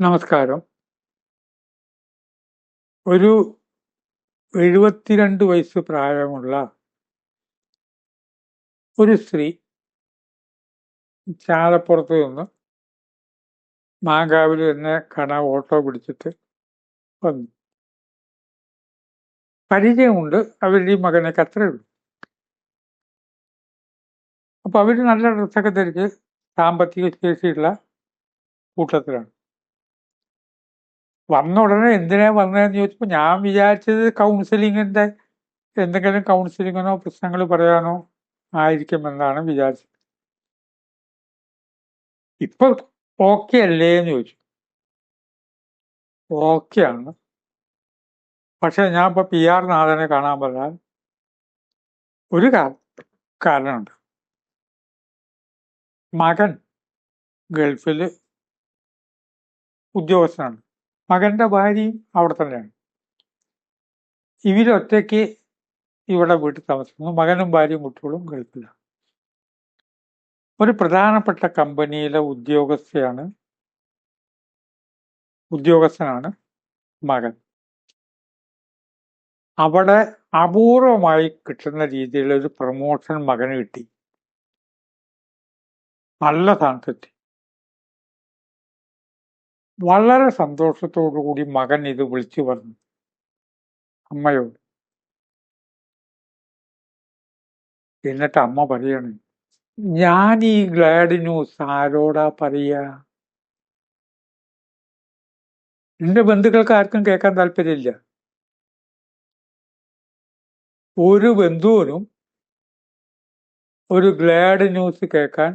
നമസ്കാരം. ഒരു എഴുപത്തിരണ്ട് വയസ്സ് പ്രായമുള്ള ഒരു സ്ത്രീ ചാലപ്പുറത്ത് നിന്ന് മാങ്കാവിൽ തന്നെ കണ ഓട്ടോ പിടിച്ചിട്ട് വന്നു. പരിചയമുണ്ട്. അവരുടെ ഈ മകനെ അത്രേ ഉള്ളൂ. അപ്പൊ അവർ നല്ല ഡ്രസ്സൊക്കെ ധരിച്ച് സാമ്പത്തിക ശേഷിയുള്ള കൂട്ടത്തിലാണ്. വന്ന ഉടനെ എന്തിനാ വന്നതെന്ന് ചോദിച്ചപ്പോൾ ഞാൻ വിചാരിച്ചത് കൗൺസിലിങ്ങിന്റെ എന്തെങ്കിലും കൗൺസിലിങ്ങിനോ പ്രശ്നങ്ങൾ പറയാനോ ആയിരിക്കുമെന്നാണ് വിചാരിച്ചത്. ഇപ്പൊ ഓക്കെ അല്ലേ എന്ന് ചോദിച്ചു. ഓക്കെ ആണ്. പക്ഷെ ഞാൻ ഇപ്പൊ പി ആർ നാഥനെ കാണാൻ പറഞ്ഞാൽ ഒരു കാരണമുണ്ട്. മകൻ ഗൾഫിൽ ഉദ്യോഗസ്ഥനാണ്. മകന്റെ ഭാര്യയും അവിടെ തന്നെയാണ്. ഇവരൊറ്റയ്ക്ക് ഇവിടെ വീട്ടിൽ താമസിക്കുന്നു. മകനും ഭാര്യയും കുട്ടികളും ഗൾഫിലാണ് ഒരു പ്രധാനപ്പെട്ട കമ്പനിയിലെ ഉദ്യോഗസ്ഥയാണ് ഉദ്യോഗസ്ഥനാണ് മകൻ. അവിടെ അപൂർവമായി കിട്ടുന്ന രീതിയിൽ ഒരു പ്രൊമോഷൻ മകന് കിട്ടി. നല്ല സ്ഥാനത്തെത്തി. വളരെ സന്തോഷത്തോടു കൂടി മകൻ ഇത് വിളിച്ചു പറഞ്ഞു. അമ്മയോട്. എന്നിട്ട് അമ്മ പറയണേ ഞാൻ ഈ ഗ്ലാഡ് ന്യൂസ് ആരോടാ പറയാ? എന്റെ ബന്ധുക്കൾക്ക് ആർക്കും കേൾക്കാൻ താല്പര്യമില്ല. ഒരു ബന്ധുവിനും ഒരു ഗ്ലാഡ് ന്യൂസ് കേൾക്കാൻ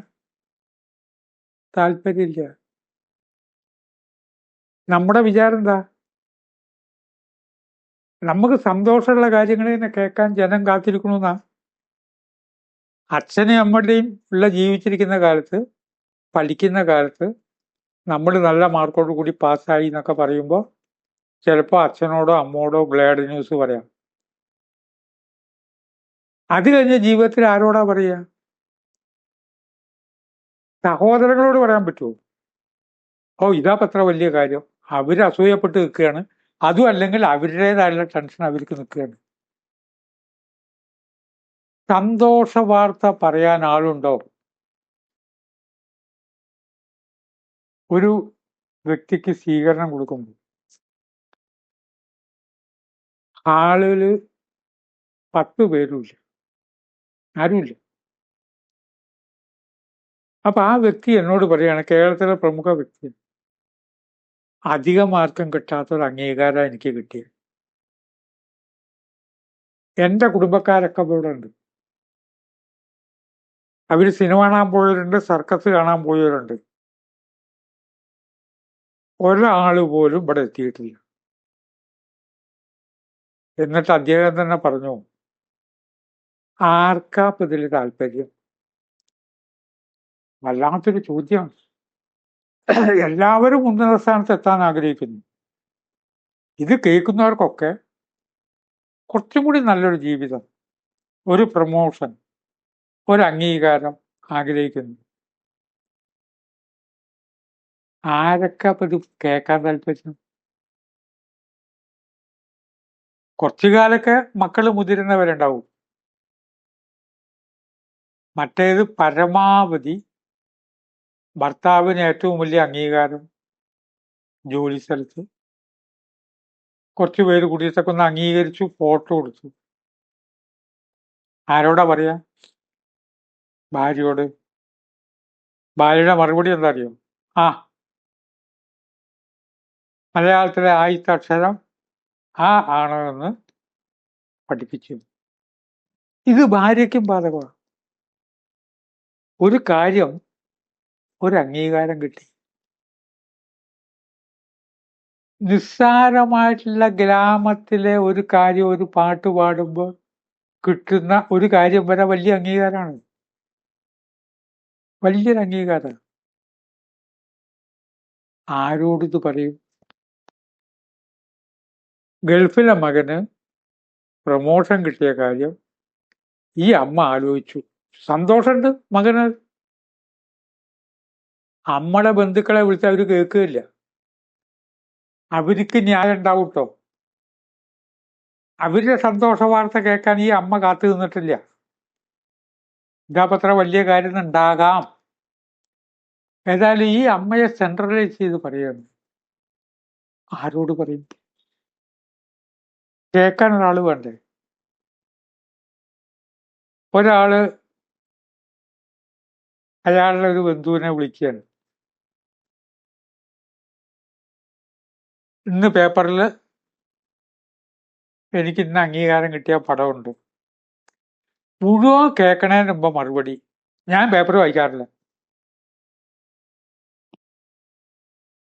താല്പര്യമില്ല. നമ്മുടെ വിചാരം എന്താ? നമുക്ക് സന്തോഷമുള്ള കാര്യങ്ങൾ തന്നെ കേൾക്കാൻ ജനം കാത്തിരിക്കണമെന്നാ അച്ഛനെയും അമ്മയുടെയും ഉള്ള ജീവിച്ചിരിക്കുന്ന കാലത്ത് പഠിക്കുന്ന കാലത്ത് നമ്മൾ നല്ല മാർക്കോട് കൂടി പാസ്സായി എന്നൊക്കെ പറയുമ്പോൾ ചിലപ്പോൾ അച്ഛനോടോ അമ്മോടോ ഗ്ലാഡ് ന്യൂസ് പറയാം. അത് കഴിഞ്ഞ ജീവിതത്തിൽ ആരോടാ പറയുക സഹോദരങ്ങളോട് പറയാൻ പറ്റുമോ ഓ ഇതാ പത്ര വലിയ കാര്യം. അവർ അസൂയപ്പെട്ട് നിൽക്കുകയാണ്. അതും അല്ലെങ്കിൽ അവരുടേതായുള്ള ടെൻഷൻ അവർക്ക് നിൽക്കുകയാണ്. സന്തോഷ വാർത്ത പറയാൻ ആളുണ്ടോ? ഒരു വ്യക്തിക്ക് സ്വീകരണം കൊടുക്കുമ്പോൾ. ആളിൽ പത്ത് പേരുമില്ല. ആരുമില്ല. അപ്പൊ ആ വ്യക്തി എന്നോട് പറയാണ് കേരളത്തിലെ പ്രമുഖ വ്യക്തി അധികം ആർക്കും കിട്ടാത്തൊരു അംഗീകാരം എനിക്ക് കിട്ടിയത്. എന്റെ കുടുംബക്കാരൊക്കെ ഇവിടെ ഉണ്ട്. അവർ സിനിമ കാണാൻ പോയവരുണ്ട് സർക്കസ് കാണാൻ പോയവരുണ്ട്. ഒരാൾ പോലും ഇവിടെ എത്തിയിട്ടില്ല. എന്നിട്ട് അദ്ദേഹം തന്നെ പറഞ്ഞു ആർക്കാ ഇതിൽ താല്പര്യം? വല്ലാത്തൊരു ചോദ്യമാണ്. എല്ലാവരും ഉന്നത സ്ഥാനത്ത് എത്താൻ ആഗ്രഹിക്കുന്നു. ഇത് കേൾക്കുന്നവർക്കൊക്കെ കുറച്ചും കൂടി നല്ലൊരു ജീവിതം ഒരു പ്രമോഷൻ ഒരു അംഗീകാരം ആഗ്രഹിക്കുന്നു. ആരൊക്കെ അപ്പൊ ഇത് കേൾക്കാൻ താല്പര്യം? കുറച്ചു കാലൊക്കെ മക്കൾ മുതിരുന്നവരുണ്ടാവും. മറ്റേത് പരമാവധി ഭർത്താവിന് ഏറ്റവും വലിയ അംഗീകാരം ജോലി സ്ഥലത്ത്. കുറച്ച് പേര് കൂടിയിട്ടൊക്കെ ഒന്ന് അംഗീകരിച്ചു ഫോട്ടോ കൊടുത്തു. ആരോടാ പറയാ? ഭാര്യയോട്. ഭാര്യയുടെ മറുപടി എന്താ അറിയോ ആ. മലയാളത്തിലെ ആദ്യത്തെ അക്ഷരം ആ ആണ് എന്ന് പഠിപ്പിച്ചു. ഇത് ഭാര്യയ്ക്കും ബാധകമാണ്. ഒരു കാര്യം ഒരു അംഗീകാരം കിട്ടി. നിസ്സാരമായിട്ടുള്ള ഗ്രാമത്തിലെ ഒരു കാര്യം ഒരു പാട്ട് പാടുമ്പോൾ കിട്ടുന്ന ഒരു കാര്യം വരെ വലിയ അംഗീകാരമാണ്. വലിയൊരു അംഗീകാരം ആരോടിത് പറയും? ഗൾഫിലെ മകന് പ്രമോഷൻ കിട്ടിയ കാര്യം ഈ അമ്മ ആലോചിച്ചു. സന്തോഷമുണ്ട് മകന്. അമ്മയുടെ ബന്ധുക്കളെ വിളിച്ച് അവർ കേൾക്കുകയില്ല അവർക്ക് ന്യായം ഉണ്ടാവും കേട്ടോ അവരുടെ സന്തോഷ വാർത്ത കേൾക്കാൻ ഈ അമ്മ കാത്തു നിന്നിട്ടില്ല. ഇതാപ്പോ അത്ര വലിയ കാര്യം ഉണ്ടാകാം. ഏതായാലും ഈ അമ്മയെ സെൻട്രലൈസ് ചെയ്ത് പറയുന്നു ആരോട് പറയും? കേൾക്കാൻ ഒരാൾ വേണ്ടേ? ഒരാൾ അയാളുടെ ഒരു ബന്ധുവിനെ വിളിക്കുകയാണ്. ഇന്ന് പേപ്പറിൽ എനിക്ക് ഇന്ന് അംഗീകാരം കിട്ടിയ പടമുണ്ട്. മുഴുവൻ കേൾക്കണേന് മുമ്പ് മറുപടി. ഞാൻ പേപ്പർ വായിക്കാറില്ല.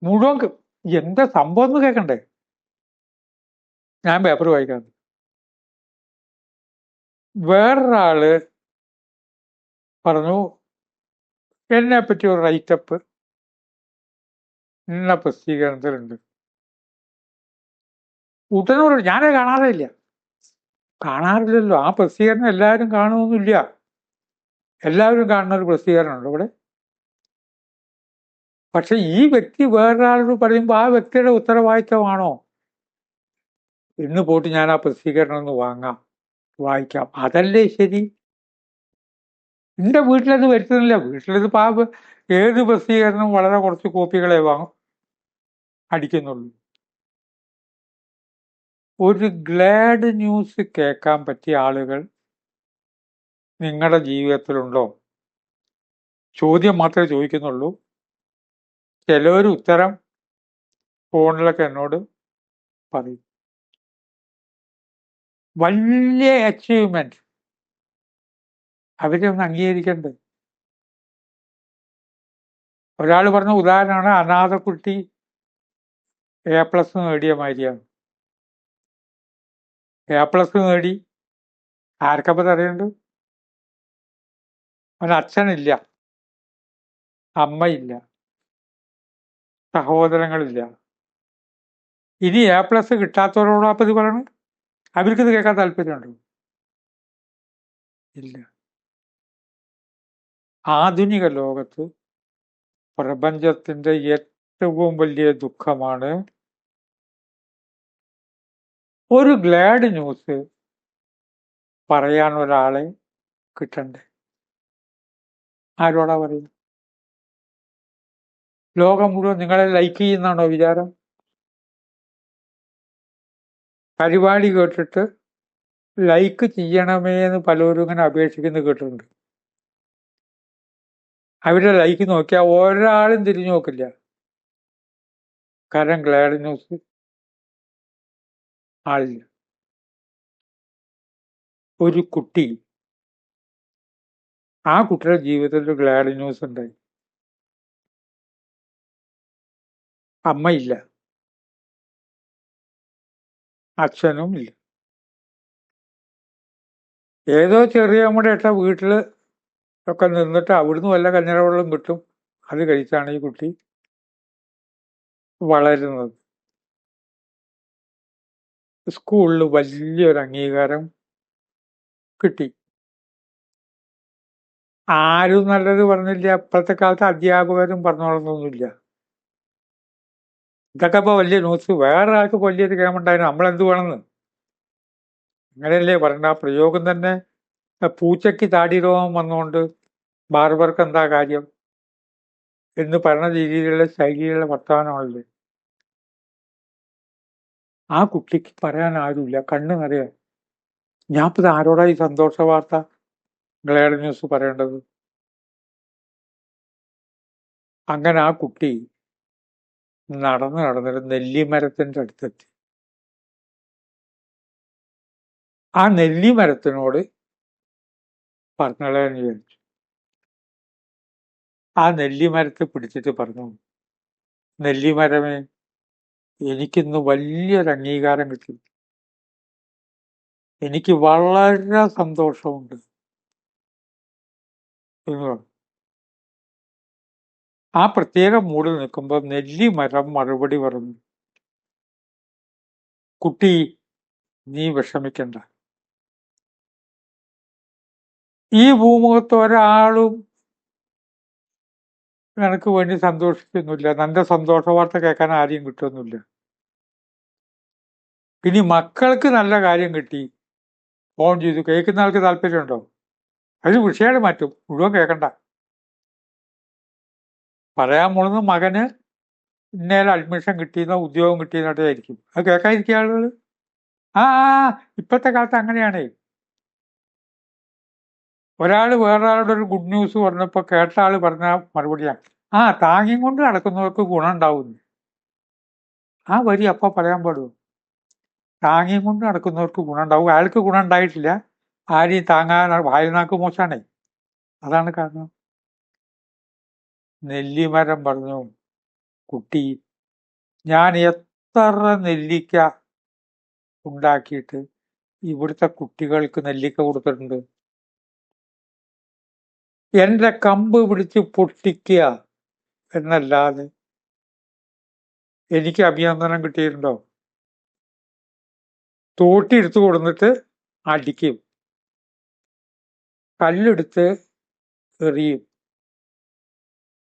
മുഴുവൻ എന്താ സംഭവം എന്ന് കേൾക്കണ്ടേ? ഞാൻ പേപ്പർ വായിക്കാറില്ല. വേറൊരാൾ പറഞ്ഞു എന്നെ പറ്റി ഒരു റൈറ്റപ്പ് ഇന്ന പ്രസിദ്ധീകരണത്തിലുണ്ട്. ഉടനോട് ഞാനത് കാണാറേ ഇല്ല. കാണാറില്ലല്ലോ. ആ പ്രസിദ്ധീകരണം എല്ലാവരും കാണുമൊന്നുമില്ല. എല്ലാവരും കാണുന്ന ഒരു പ്രസിദ്ധീകരണമുണ്ട് ഇവിടെ. പക്ഷെ ഈ വ്യക്തി വേറൊരാളോട് പറയുമ്പോൾ ആ വ്യക്തിയുടെ ഉത്തരവാദിത്തമാണോ ഇന്ന് പോയിട്ട് ഞാൻ ആ പ്രസിദ്ധീകരണം ഒന്ന് വാങ്ങാം വായിക്കാം അതല്ലേ ശരി എന്റെ വീട്ടിലത് വരുത്തുന്നില്ല വീട്ടിലത് പാ ഏത് പ്രസിദ്ധീകരണം വളരെ കുറച്ച് കോപ്പികളെ വാങ്ങും അടിക്കുന്നുള്ളൂ ഒരു ഗ്ലാഡ് ന്യൂസ് കേൾക്കാൻ പറ്റിയ ആളുകൾ നിങ്ങളുടെ ജീവിതത്തിലുണ്ടോ? ചോദ്യം മാത്രമേ ചോദിക്കുന്നുള്ളൂ. ചിലവർ ഉത്തരം ഫോണിലൊക്കെ എന്നോട് പറയും. വലിയ അച്ചീവ്മെന്റ് അവരെ ഒന്ന് അംഗീകരിക്കണ്ടേ? ഒരാൾ പറഞ്ഞ ഉദാഹരണമാണ് അനാഥക്കുട്ടി എ പ്ലസ് നേടിയ മാതിരിയാണ്. എ പ്ലസ് നേടി. ആർക്കപ്പം തറയുണ്ട് അവന് അച്ഛനില്ല. അമ്മയില്ല. സഹോദരങ്ങളില്ല. ഇനി എ പ്ലസ് കിട്ടാത്തവരോടാപ്പത് ഇത് പറയണം അവർക്കിത് കേൾക്കാൻ താല്പര്യമുണ്ടോ? ഇല്ല. ആധുനിക ലോകത്ത് പ്രപഞ്ചത്തിന്റെ ഏറ്റവും വലിയ ദുഃഖമാണ് ഒരു ഗ്ലാഡ് ന്യൂസ് പറയാൻ ഒരാളെ കിട്ടണ്ടേ? ആരോടാ പറയുക ലോകം മുഴുവൻ നിങ്ങളെ ലൈക്ക് ചെയ്യുന്നാണോ വിചാരം? പരിപാടി കേട്ടിട്ട് ലൈക്ക് ചെയ്യണമേ എന്ന് പലരും ഇങ്ങനെ അപേക്ഷിക്കുന്നത് കേട്ടിട്ടുണ്ട്. അവരുടെ ലൈക്ക് നോക്കിയാൽ ഒരാളും തിരിഞ്ഞു നോക്കില്ല. കാരണം ഗ്ലാഡ് ന്യൂസ് ആളില്ല ഒരു കുട്ടി. ആ കുട്ടിയുടെ ജീവിതത്തിൽ ഒരു ഗ്ലാഡ് ന്യൂസ് ഉണ്ടായി. അമ്മയില്ല അച്ഛനും ഇല്ല. ഏതോ ചെറിയ നമ്മുടെ ഇട്ട വീട്ടിൽ ഒക്കെ നിന്നിട്ട് അവിടുന്ന് വല്ല കഞ്ഞറ വെള്ളം കിട്ടും. അത് കഴിച്ചാണ് ഈ കുട്ടി വളരുന്നത്. സ്കൂളിൽ വലിയൊരു അംഗീകാരം കിട്ടി. ആരും നല്ലത് പറഞ്ഞില്ല. അപ്പോഴത്തെ കാലത്ത് അധ്യാപകരും പറഞ്ഞോളന്നൊന്നുമില്ല ഇതൊക്കെ ഇപ്പൊ വലിയ ന്യൂസ്. വേറെ ആൾക്ക് വലിയൊരു കേമുണ്ടായിരുന്നു നമ്മളെന്ത് വേണമെന്ന്? അങ്ങനെയല്ലേ പറയണ്ട ആ പ്രയോഗം തന്നെ പൂച്ചയ്ക്ക് താടി രോഗം വന്നുകൊണ്ട് ബാർബർക്ക് എന്താ കാര്യം? എന്ന് പറഞ്ഞ രീതിയിലുള്ള ശൈലിയിലുള്ള വർത്തമാനമല്ലേ ആ കുട്ടിക്ക് പറയാൻ ആരുമില്ല. കണ്ണ് നിറയാൻ. ഞാൻ ഇപ്പൊ ആരോടാ ഈ സന്തോഷ വാർത്ത ഗ്ലേഡ് ന്യൂസ് പറയേണ്ടത്? അങ്ങനെ ആ കുട്ടി നടന്ന് നടന്നൊരു നെല്ലിമരത്തിന്റെ അടുത്തെത്തി. ആ നെല്ലിമരത്തിനോട് പറഞ്ഞളയെന്ന് വിചാരിച്ചു. ആ നെല്ലിമരത്തെ പിടിച്ചിട്ട് പറഞ്ഞു നെല്ലിമരമേ എനിക്കിന്ന് വലിയൊരു അംഗീകാരം കിട്ടി. എനിക്ക് വളരെ സന്തോഷമുണ്ട്. എന്ന് പറഞ്ഞു. ആ പ്രത്യേക മൂടിൽ നിൽക്കുമ്പോൾ നെല്ലി മരം മറുപടി പറഞ്ഞു. കുട്ടി നീ വിഷമിക്കണ്ട. ഈ ഭൂമുഖത്ത് ഒരാളും നിനക്ക് വേണ്ടി സന്തോഷിക്കുന്നില്ല. നല്ല സന്തോഷ വാർത്ത കേൾക്കാൻ ആരെയും കിട്ടുന്നില്ല. ഇനി മക്കൾക്ക് നല്ല കാര്യം കിട്ടി. ഫോൺ ചെയ്തു. കേൾക്കുന്ന ആൾക്ക് താല്പര്യമുണ്ടോ? അത് വിഷയം മാറ്റും. മുഴുവൻ കേൾക്കണ്ട. പറയാൻ പോണത് മകന് ഇന്നേരം അഡ്മിഷൻ കിട്ടിയെന്നോ ഉദ്യോഗം കിട്ടിയെന്നോട്ടേ ആയിരിക്കും അത് കേൾക്കാതിരിക്കുക ആളുകൾ ആ, ഇപ്പോഴത്തെ കാലത്ത് അങ്ങനെയാണേ. ഒരാൾ വേറൊരാളുടെ ഒരു ഗുഡ് ന്യൂസ് പറഞ്ഞപ്പോൾ കേട്ട ആൾ പറഞ്ഞ മറുപടിയാണ് ആ താങ്ങിയും കൊണ്ട് നടക്കുന്നവർക്ക് ഗുണം ഉണ്ടാവുന്നു ആ വരി അപ്പൊ പറയാൻ പാടുമോ താങ്ങിയും കൊണ്ട് നടക്കുന്നവർക്ക് ഗുണം ഉണ്ടാവും അയാൾക്ക് ഗുണം ഉണ്ടായിട്ടില്ല ആരെയും താങ്ങാൻ വായനാക്ക് മോശമാണേ അതാണ് കാരണം. നെല്ലിമരം പറഞ്ഞു കുട്ടി ഞാൻ എത്ര നെല്ലിക്ക ഉണ്ടാക്കിയിട്ട് ഇവിടുത്തെ കുട്ടികൾക്ക് നെല്ലിക്ക കൊടുത്തിട്ടുണ്ട്? എന്റെ കമ്പ് പിടിച്ച് പൊട്ടിക്കുക എന്നല്ലാതെ എനിക്ക് അഭിനന്ദനം കിട്ടിയിട്ടുണ്ടോ? തോട്ടി എടുത്തു കൊടുത്തിട്ട് അടിക്കും. കല്ലെടുത്ത് എറിയും.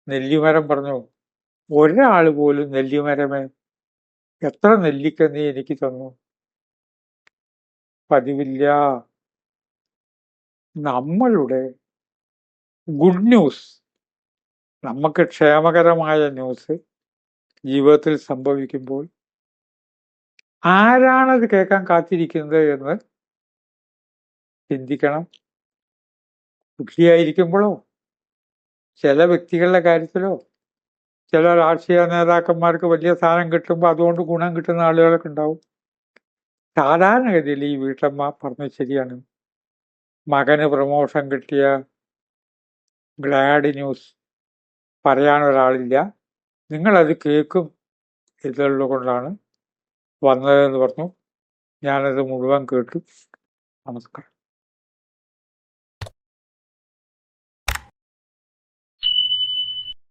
നെല്ലിമരം പറഞ്ഞു ഒരാൾ പോലും നെല്ലിമരമേ എത്ര നെല്ലിക്ക നീ എനിക്ക് തന്നു? പതിവില്ല. നമ്മളുടെ ഗുഡ് ന്യൂസ് നമുക്ക് ക്ഷേമകരമായ ന്യൂസ് ജീവിതത്തിൽ സംഭവിക്കുമ്പോൾ ആരാണത് കേൾക്കാൻ കാത്തിരിക്കുന്നത് എന്ന് ചിന്തിക്കണം. കുട്ടിയായിരിക്കുമ്പോഴോ ചില വ്യക്തികളുടെ കാര്യത്തിലോ? ചില രാഷ്ട്രീയ നേതാക്കന്മാർക്ക് വലിയ സ്ഥാനം കിട്ടുമ്പോൾ അതുകൊണ്ട് ഗുണം കിട്ടുന്ന ആളുകളൊക്കെ ഉണ്ടാവും. സാധാരണഗതിയിൽ ഈ വീട്ടമ്മ പറഞ്ഞത് ശരിയാണ്. മകന് പ്രമോഷൻ കിട്ടിയ ഗ്ലാഡ് ന്യൂസ് പറയാൻ ഒരാളില്ല. നിങ്ങളത് കേൾക്കും ഇതുള്ളത് കൊണ്ടാണ് വന്നതെന്ന് പറഞ്ഞു. ഞാനത് മുഴുവൻ കേട്ടു. നമസ്കാരം.